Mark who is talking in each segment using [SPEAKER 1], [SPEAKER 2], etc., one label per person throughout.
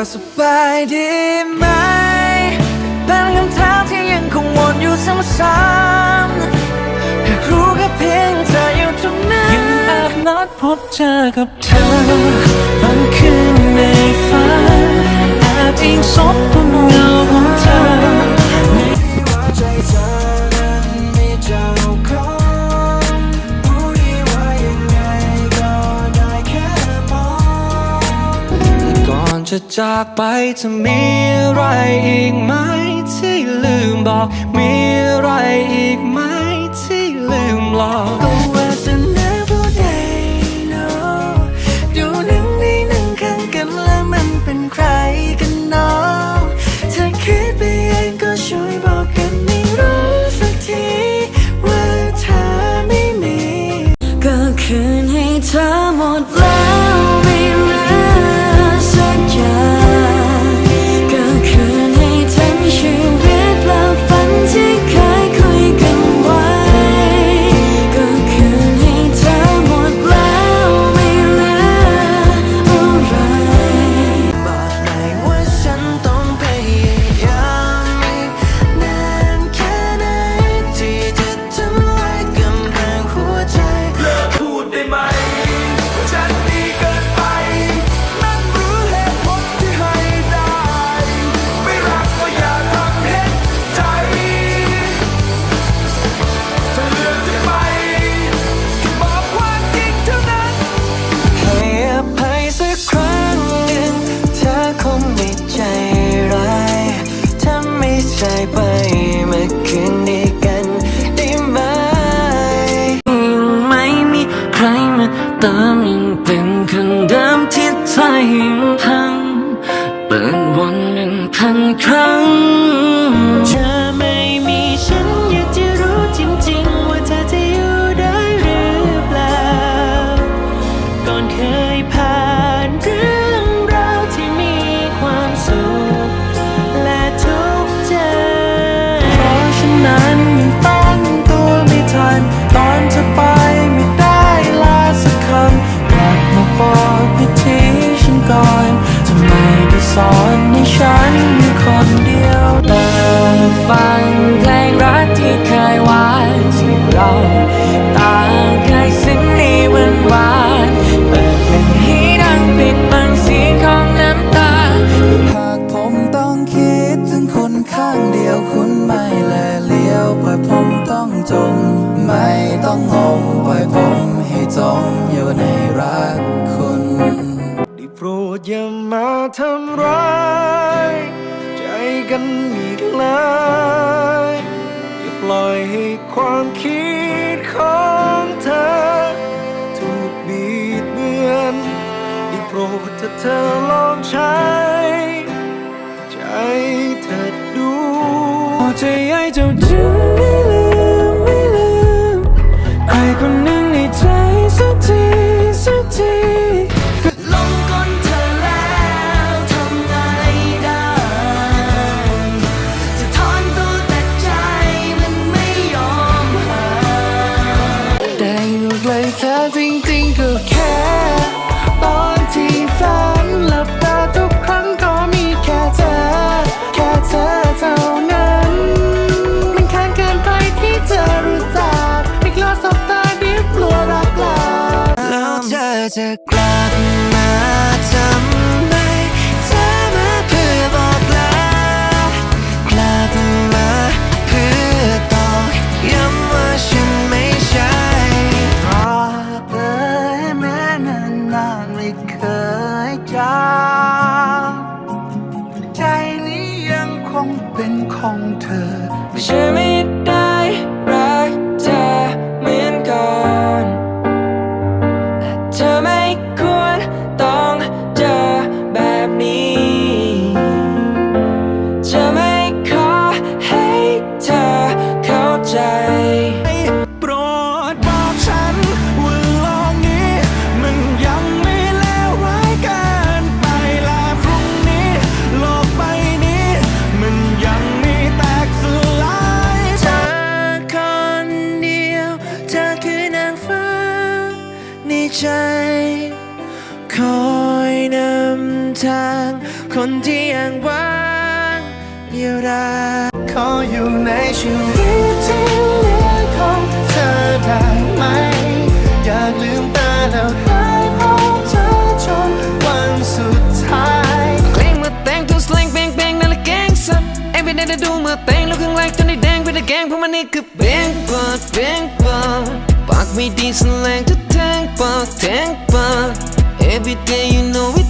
[SPEAKER 1] อสบายดีไหม เป็นคำถามที่ยังคงวนอยู่ซ้ำๆแค่รู้แค่เพียงเธออยู่ตรงนั้นยังอาจนัดพบเจอกับเธอบางคืนในฝันอาจอิงสบ จากไปจะมีอะไรอีกไหมที่ลืมบอก มีอะไรอีกไหมที่ลืมหลอก
[SPEAKER 2] หิม
[SPEAKER 1] พังเปิดวันหนึ่งพันครั้ง
[SPEAKER 2] องจม ไม่ต้อ
[SPEAKER 3] งงงป
[SPEAKER 1] ล่อยผมให้จมอยู่ในรักคุณด้โปรดอย่ามาทำร้าย ใจกันอีกเลยอย่าปล่อยให้ความคิดของเธอ ถูกบีดเบือนได้โปรดถ้าเธอลองใช้ ใจเธอดู ใจไอ้เจ้าจื้อ้องเป็นของเธอ
[SPEAKER 4] ไม่ใช่ไม่
[SPEAKER 1] คนที่ยังว่างเดียวดาย
[SPEAKER 4] ขออยู่ในชีวิตที่เหลือของเธอได้ไหม อยากลืมตาแล้วได้พบเธอจนวันสุดท้าย
[SPEAKER 1] เกรงเมื่อแต่งตัวสแลงแบงแบงนั่นแหละแกงสับ every day ได้ดูเมื่อแต่งลูกข้างล่างจนได้แดงไปได้แกงเพราะมันนี่คือแบงปอดแบงปอดปากไม่ดีสแลงทุกแทงปากแทงปาก every day you know we thank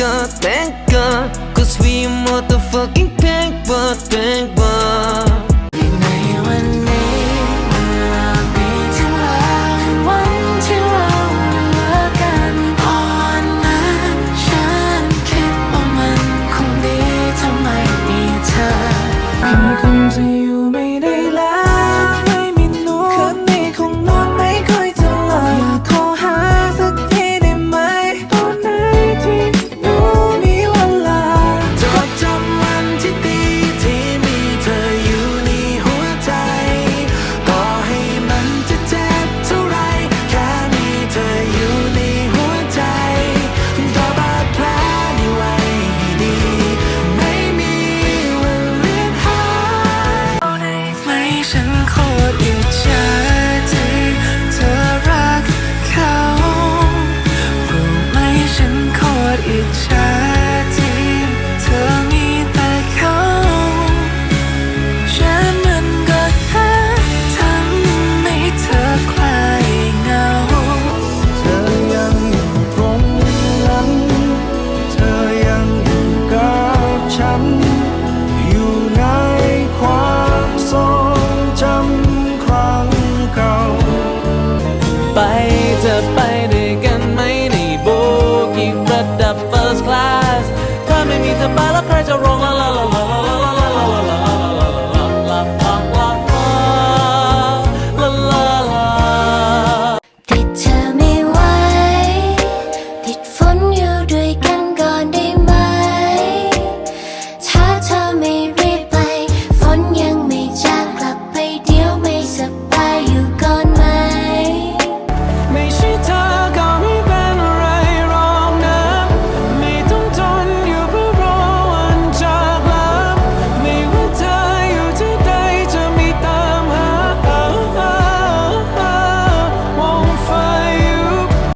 [SPEAKER 1] God thank God. Cause we motherfucking bang bot bang bot